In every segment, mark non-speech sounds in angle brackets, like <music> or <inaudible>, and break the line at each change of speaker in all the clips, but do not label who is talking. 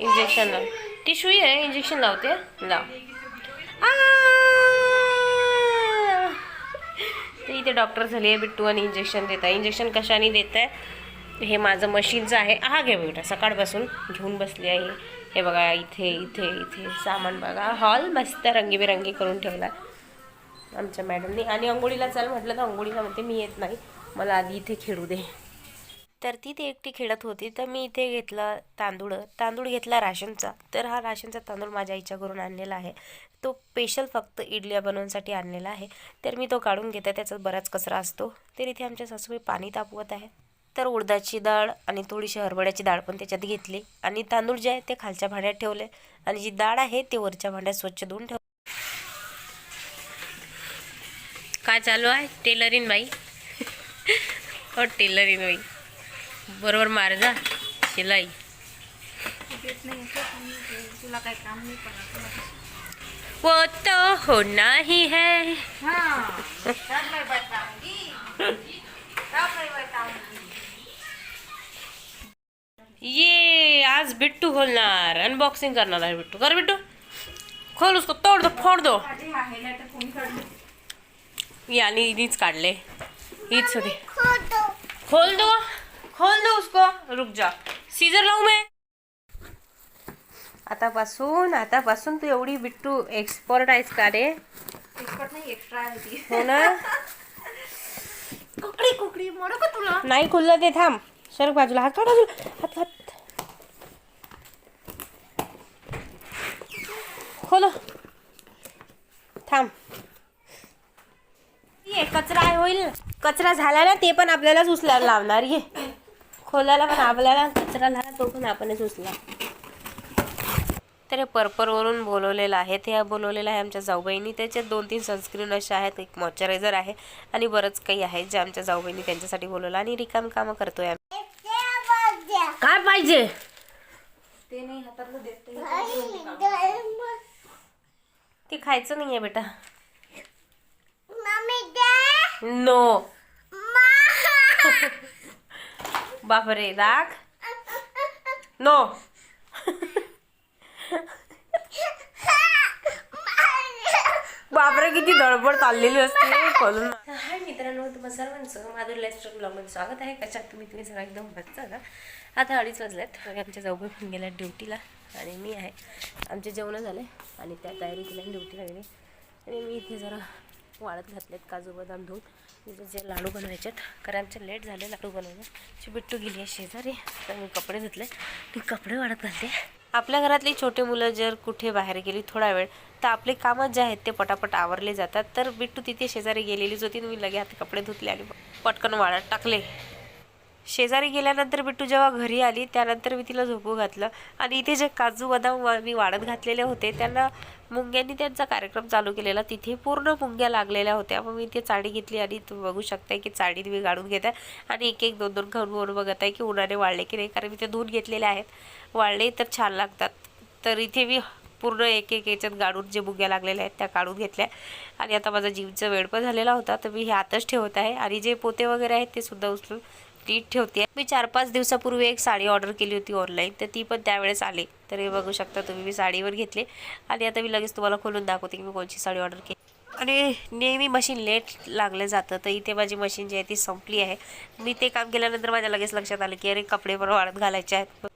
Injection लाव. Tissue आहे injection लावते. लाव. ते इथे डॉक्टर झाली आहे बिट्टू आणि इंजेक्शन देत आहे. इंजेक्शन कशाने देत आहे? हे माझं मशीनचं आहे. हा घे बेटा. सकाळपासून घेऊन बसली आहे. हे बघा इथे इथे इथे. सामान बघा. हॉल मस्त रंगीबेरंगी करून ठेवला आमच्या मॅडमनी आणि अंघोळीला चल म्हटलं तर अंघोळीला म्हणते मी येत नाही. मला आधी इथे खेळू दे. तर ती ती एकटी खेळत होती. तर मी इथे घेतला तांदूळ. तांदूळ घेतला राशनचा. तर हा राशनचा तांदूळ माझ्या आईच्या घरून आणलेला आहे. तो स्पेशल फक्त इडल्या बनवण्यासाठी आणलेला आहे. तर मी तो काढून घेते. त्याचा बराच कचरा असतो. तर इथे आमच्या सासूबाई पाणी तापवत आहे तर उडदाची डाळ आणि थोडीशी हरभऱ्याची डाळ पण त्याच्यात घेतली. आणि तांदूळ जे आहे ते खालच्या भांड्यात ठेवले. आणि जी डाळ आहे ते वरच्या भांड्यात स्वच्छ धुवून ठेव काय चालू आहे? टेलरिंग बाई. हो टेलरिंग बाई. बरोबर मार जा शिलाई.
पण
वो तो होना ही है.
हाँ तब मैं बताऊँगी तब मैं बताऊँगी
ये आज बिट्टू खोलणार अनबॉक्सिंग करणार आहे बिट्टू. कर बिट्टू. खोल उसको तोड दो फोड दो. यानी हीच काढले. हीच होती. खोल दो. खोल दो उसको रुक जा. सीजर लावू मैं? आतापासून आतापासून तू एवढी बिट्टू एक्सपर्ट आहेस का रे?
एक्सपर्ट नाही एक्स्ट्रा आहे ती.
हो ना?
कुकडी कुकडी मोडू का तुला.
नाही खुललं ते थांब. सरक बाजूला हात काढ बाजूला. हात हात. खोलो. थांब. ये कचरा होईल. कचरा झाला ना ते पण आपल्यालाच उचलायला लावणार ये. खोलायला पण आपल्याला कचरा झाला तो पण आपणच उचला. तर हे पर्परवरून बोलवलेलं आहे. ते बोलवलेलं आहे आमच्या जाऊबाईंनी. त्याच्यात दोन तीन सनस्क्रीन अशा आहेत. एक मॉइश्चरायझर आहे आणि बरंच काही आहे जे आमच्या जाऊबाईंनी त्यांच्यासाठी बोलवलं आणि रिकाम कामं करतोय आम्ही. काय पाहिजे?
ते नाही हातातलं देत
ते खायचं नाहीये बेटा. नो <laughs> बापरे राग? नो. बापरे किती धडपड चाललेली असते. खोलून. हाय मित्रांनो तुम्हा सर्वांचं माधुरी लाईफस्टाईल ब्लॉगमध्ये स्वागत आहे. कशात तुम्ही? तुम्ही सगळं एकदम मस्त का आता अडीच वाजल्यात आमच्या जाऊबाई पण गेल्या ड्युटीला आणि मी आहे. आमचे जेवणं झाले आणि त्या तयारी केल्या ड्युटीला गेले. आणि मी इथे जरा वाळत घातलेत काजू बदाम धुवून जे लाडू बनवायचे कारण आमचे लेट झाले लाडू बनवायला बिट्टू गेली आहे शेजारी तर मी कपडे धुतले. ती कपडे वाळत घालते आपल्या घरातली छोटे मुलं जर कुठे बाहेर गेली थोडा वेळ तर आपले कामं जे आहेत ते पटापट आवरले जातात. तर बिट्टू तिथे शेजारी गेलेलीच होती मी लगे हात कपडे धुतले आणि पटकन वाळत टाकले. शेजारी गेल्यानंतर बिट्टू जेव्हा घरी आली त्यानंतर मी तिला झोपू घातलं. आणि इथे जे काजू बदाम वा- मी वाढत घातलेले होते त्यांना मुंग्यांनी त्यांचा कार्यक्रम चालू केलेला. तिथे पूर्ण मुंग्या लागलेल्या होत्या. मग मी ते चाळी घेतली आणि तुम्ही बघू शकताय की चाळीत मी गाळून घेत. आहे आणि एक एक दोन दोन खाऊन वरून बघत आहे की उन्हाने वाळले की नाही कारण मी ते धुवून घेतलेले आहेत. वाळले तर छान लागतात. तर इथे मी पूर्ण एक एक याच्यात गाडून जे मुग्या लागलेल्या आहेत त्या काढून घेतल्या. आणि आता माझा जीवचं वेळ पण झालेला होता तर मी हे आतच ठेवत आहे. आणि जे पोते वगैरे आहेत ते सुद्धा उचलून नीट ठेवते. मी चार पाच दिवसापूर्वी एक साडी ऑर्डर केली होती ऑनलाईन तर ती पण त्यावेळेस आली. तर हे बघू शकता तुम्ही मी साडीवर घेतले. आणि आता मी लगेच तुम्हाला खोलून दाखवते की मी कोणची साडी ऑर्डर केली. आणि नेहमी मशीन लेट लागलं जातं. तर इथे माझी मशीन जी आहे ती संपली आहे. मी ते काम केल्यानंतर माझ्या लगेच लक्षात आलं की अरे कपडे पण वाढत घालायचे आहेत.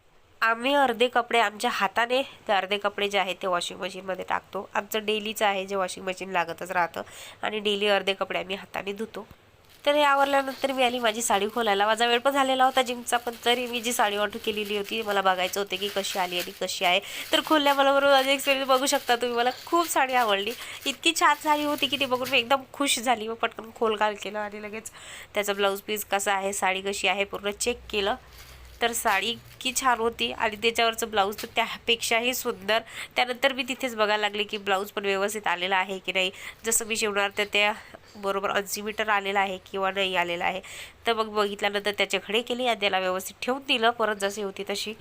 आम्ही अर्धे कपडे आमच्या हाताने ते अर्धे कपडे जे आहेत ते वॉशिंग मशीनमध्ये टाकतो. आमचं डेलीचं आहे जे वॉशिंग मशीन लागतच राहतं. आणि डेली अर्धे कपडे आम्ही हाताने धुतो. तर हे आवरल्यानंतर मी आली माझी साडी खोलायला माझा वेळ पण झालेला होता जिमचा पण तरी मी जी साडी ऑर्डर केलेली होती मला बघायचं होते की कशी आली आणि कशी आहे. तर खोलल्या मला बरोबर माझी एक्सपिरियन्स बघू शकता तुम्ही मला खूप साडी आवडली. इतकी छान साडी होती की ती बघून मी एकदम खुश झाली. मग पटकन खोल घाल केलं आणि लगेच त्याचं ब्लाऊज पीस कसं आहे साडी कशी आहे पूर्ण चेक केलं. तर साडी इतकी छान होती आणि त्याच्यावरचं ब्लाऊज तर त्यापेक्षाही सुंदर. त्यानंतर मी तिथेच बघायला लागले की ब्लाऊज पण व्यवस्थित आलेला आहे की नाही. जसं मी शिवणार तर त्या बरोबर ऐंशी मीटर आलेला आहे किंवा नाही आलेला आहे. तर मग बघितल्यानंतर त्याचे खडे केले आणि त्याला व्यवस्थित ठेवून दिलं. परत जशी होती तशी.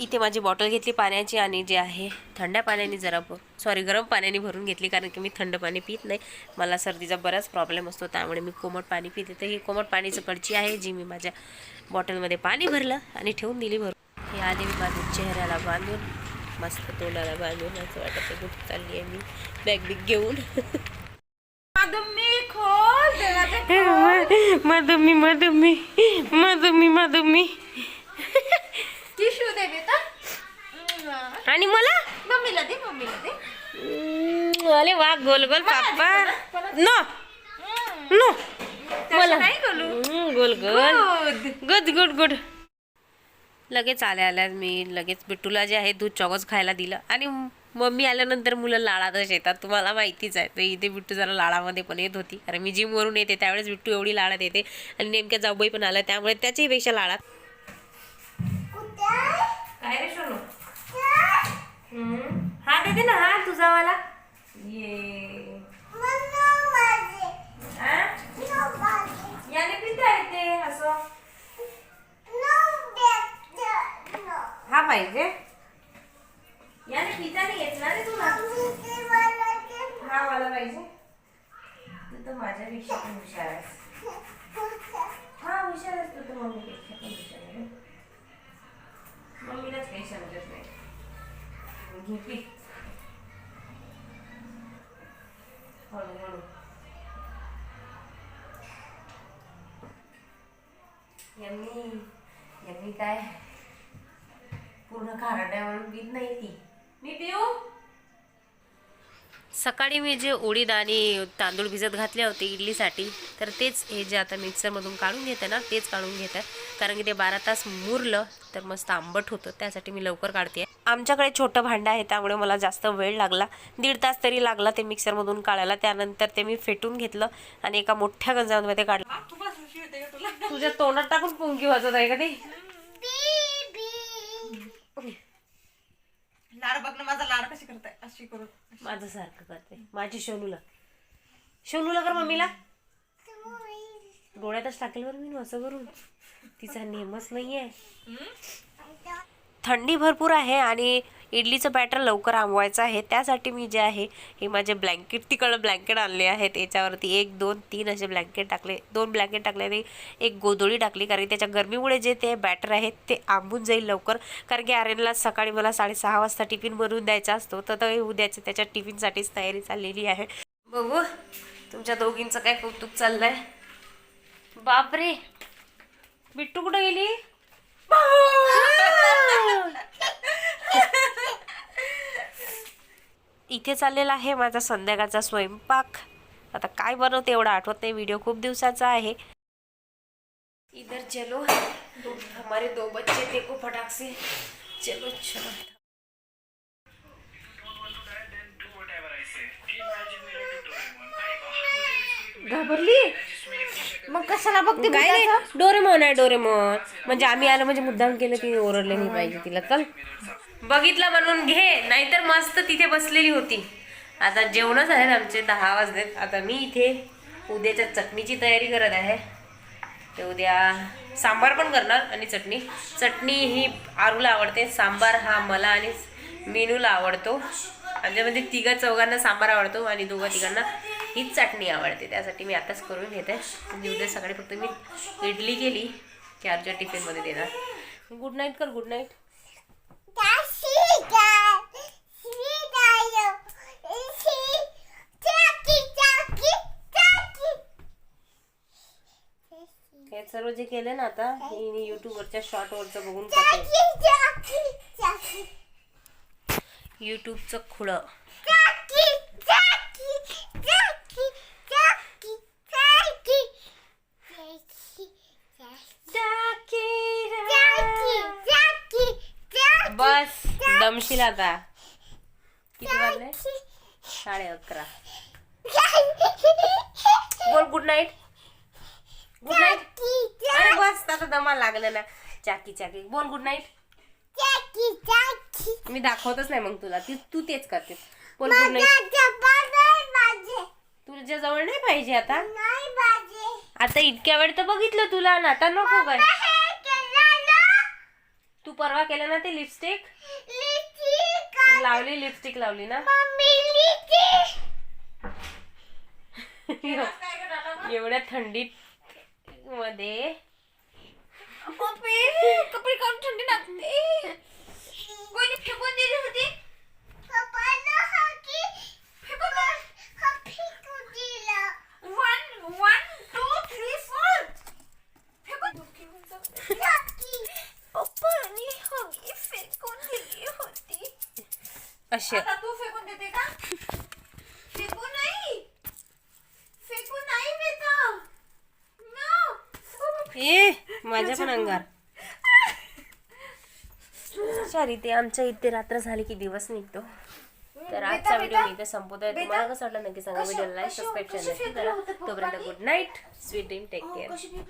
इथे माझी बॉटल घेतली पाण्याची आणि जे आहे थंड पाण्याने जरा सॉरी गरम पाण्याने भरून घेतली कारण की मी थंड पाणी पित नाही. मला सर्दीचा बराच प्रॉब्लेम असतो त्यामुळे मी कोमट पाणी पिते. तर ही कोमट पाणीचं कडची आहे जी मी माझ्या बॉटलमध्ये पाणी भरलं आणि ठेवून दिली भरून. हे आले मी माझ्या चेहऱ्याला बांधून मस्त तोंडाला बांधून असं वाटत कुठे चालली आहे मी. बॅग बिग घेऊन.
मी खोल देवाचे
मधुमी मधुमी मधुमी मधुमी
टिश्यू दे बेटा
आणि मला?
मम्मीला दे मम्मीला दे.
अरे वा गोल गोल पापा. नो. नो. मला. Goal. Goal good. Good good लगेच आल्या आल्या मी. लगेच बिट्टूला जे आहे दूध चॉकोज खायला दिलं. आणि मम्मी आल्यानंतर मुलं लाडातच येतात. तुम्हाला माहितीच आहे. तर इथे बिट्टू जरा लाडामध्ये पण येत होती. कारण मी जिमवरून येते त्यावेळेस बिट्टू एवढी लाडात येते. आणि नेमक्या जाऊबाई पण आल्या त्यामुळे त्याच्याही पेक्षा लाडात. काय रे सोनू. हा देते ना हा तुझा वाला ये. हा? याने पिता येते असं. हा पाहिजे याने पिता नाही येत ना रे तुला. हा वाला पाहिजे. तू तर माझ्यापेक्षा पण हुशार आहेस. हा हुशार आहेस तू तर मी काही समजत नाही. घे हळूहळू यांनी यांनी काय पूर्ण खाराट्या म्हणून पीत नाही ती. मी पिऊ? सकाळी मी जे उडीद आणि तांदूळ भिजत घातले होते इडलीसाठी तर तेच हे जे आता मिक्सरमधून काढून घेते ना तेच काढून घेत. आहे कारण की ते बारा तास मुरलं तर मस्त आंबट होतं. त्यासाठी मी लवकर काढते. आमच्याकडे छोटं भांडं आहे त्यामुळे मला जास्त वेळ लागला. दीड तास तरी लागला ते मिक्सरमधून काढायला. त्यानंतर ते मी फेटून घेतलं आणि एका मोठ्या गंजामध्ये काढलं. तुझ्या तोंडात टाकून पुंगी वाजत आहे का ते
लाड बघ ना माझा लाड कशी करताय? अशी करून
माझं सारखं करते. माझी शोनूला. शोनूला कर मम्मीला. डोळ्यातच टाकेल बरं मी असं करून. तिचा नेमच नाहीये. थंडी भरपूर आहे आणि इडलीचं बॅटर लवकर आंबवायचं आहे. त्यासाठी मी जे आहे हे माझे ब्लँकेट तिकडं ब्लँकेट आणले आहेत. याच्यावरती एक दोन तीन असे ब्लँकेट टाकले. दोन ब्लँकेट टाकले आणि एक गोधोळी टाकली कारण त्याच्या गरमीमुळे जे ते बॅटर आहे ते आंबून जाईल लवकर. कारण की आर्यनला सकाळी मला साडेसहा वाजता टिफिन बनवून द्यायचा असतो. तर ते उद्याच्या त्याच्या टिफिनसाठीच तयारी चाललेली आहे. बघू तुमच्या दोघींचं काय कौतुक चाललंय? बापरे! बिट्टू कुठं गेली? <laughs> इथे चाललेला आहे माझा संध्याकाळचा स्वयंपाक. आता काय बनवते एवढा आठवत नाही. व्हिडिओ खूप दिवसाचा आहे. इधर चलो. हमारे दो बच्चे देखो फटाक से. चलो चलो. घाबरली?
मग कशाला बघते
काय नाही डोरेमॉन आहे डोरेमॉन. म्हणजे आम्ही आलं म्हणजे मुद्दाम केलं की ओरडले नाही पाहिजे तिला. चल. बघितलं म्हणून घे नाहीतर मस्त तिथे बसलेली होती. आता जेवणच आहेत आमचे दहा वाजलेत. आता मी इथे उद्याच्या चटणीची तयारी करत आहे. ते उद्या सांबार पण करणार आणि चटणी. चटणी ही आरूला आवडते सांबार हा मला आणि मेनूला आवडतो. आमच्यामध्ये तिघा चौघांना सांबार आवडतो आणि दोघा तिघांना हीच चटणी आवडते. त्यासाठी मी आताच करून घेते. म्हणजे उद्या सकाळी फक्त मी इडली केली की आरच्या टिफिनमध्ये देणार. गुड नाईट कर गुड नाईट हे सर्व जे केलं ना आता हे युट्यूबवरच्या शॉर्टवरचं बघून युट्यूबचं खुळं. जमशील आता किती वाजले? साडे अकरा. बोल गुड नाईट गुड नाईट अरे बस आता दमा लागलं ना. चाकी चाकी. बोल गुड नाईट मी दाखवतच नाही मग तुला. ती तू तेच करते. बोल गुड नाईट तुझ्या जवळ नाही पाहिजे आता. आता इतक्या वेळ तर बघितलं तुला ना आता नको काय तू परवा केलं ना ते लिपस्टिक लावली लिपस्टिक लावली ना? <laughs> एवढ्या थंडीत मध्ये
कपडे काढून थंडी लागते आता तू फेकून देते का? फेकू नाही. फेकू नाही बेटा No.
ए माझ्या पण अंगार चार इथे आमच्या इथे रात्र झाली की दिवस निघतो. तर आजचा व्हिडिओ मी इथे संपवतोय. तुम्हाला कसं वाटलं नक्की सांगा. व्हिडिओ लाईक सबस्क्राईब चॅनल करा. तोपर्यंत good night sweet dream take care
कशी फेकू